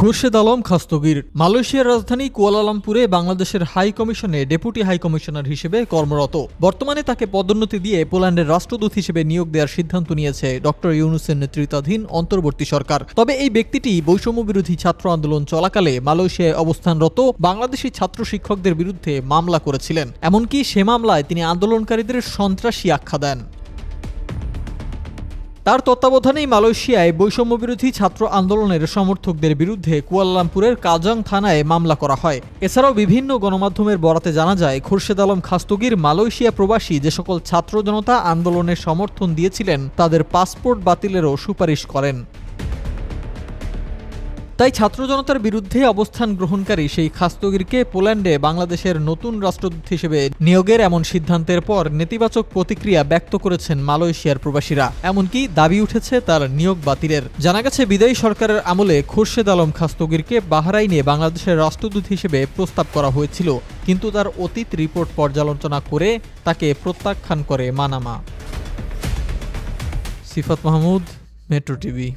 খুরশেদ আলম খাস্তগির। মালয়েশিয়ার রাজধানী কুয়ালালামপুরে বাংলাদেশের হাই কমিশনে ডেপুটি হাই কমিশনার হিসেবে কর্মরত। বর্তমানে তাকে পদোন্নতি দিয়ে পোল্যান্ডের রাষ্ট্রদূত হিসেবে নিয়োগ দেওয়ার সিদ্ধান্ত নিয়েছে ডক্টর ইউনুসের নেতৃত্বাধীন অন্তর্বর্তী সরকার। তবে এই ব্যক্তিটি বৈষম্য বিরোধী ছাত্র আন্দোলন চলাকালে মালয়েশিয়ায় অবস্থানরত বাংলাদেশি ছাত্র শিক্ষকদের বিরুদ্ধে মামলা করেছিলেন। এমনকি সে মামলায় তিনি আন্দোলনকারীদের সন্ত্রাসী আখ্যা দেন। তার তত্ত্বাবধানেই মালয়েশিয়ায় বৈষম্যবিরোধী ছাত্র আন্দোলনের সমর্থকদের বিরুদ্ধে কুয়াল্লামপুরের কাজাং থানায় মামলা করা হয়। এছাড়াও বিভিন্ন গণমাধ্যমের বরাতে জানা যায়, খুরশেদ আলম খাস্তগির মালয়েশিয়া প্রবাসী যে সকল ছাত্র জনতা আন্দোলনের সমর্থন দিয়েছিলেন, তাদের পাসপোর্ট বাতিলেরও সুপারিশ করেন। তাই ছাত্র জনতার বিরুদ্ধে অবস্থান গ্রহণকারী সেই খাস্তগিরকে পোল্যান্ডে বাংলাদেশের নতুন রাষ্ট্রদূত হিসেবে নিয়োগের এমন সিদ্ধান্তের পর নেতিবাচক প্রতিক্রিয়া ব্যক্ত করেছেন মালয়েশিয়ার প্রবাসীরা। এমনকি দাবি উঠেছে তার নিয়োগ বাতিলের। জানা গেছে, বিদায়ী সরকারের আমলে খুরশেদ আলম খাস্তগিরকে বাহরাইনে বাংলাদেশের রাষ্ট্রদূত হিসেবে প্রস্তাব করা হয়েছিল। কিন্তু তার অতীত রিপোর্ট পর্যালোচনা করে তাকে প্রত্যাখ্যান করে Manama. Sifat Mahmud, Metro TV.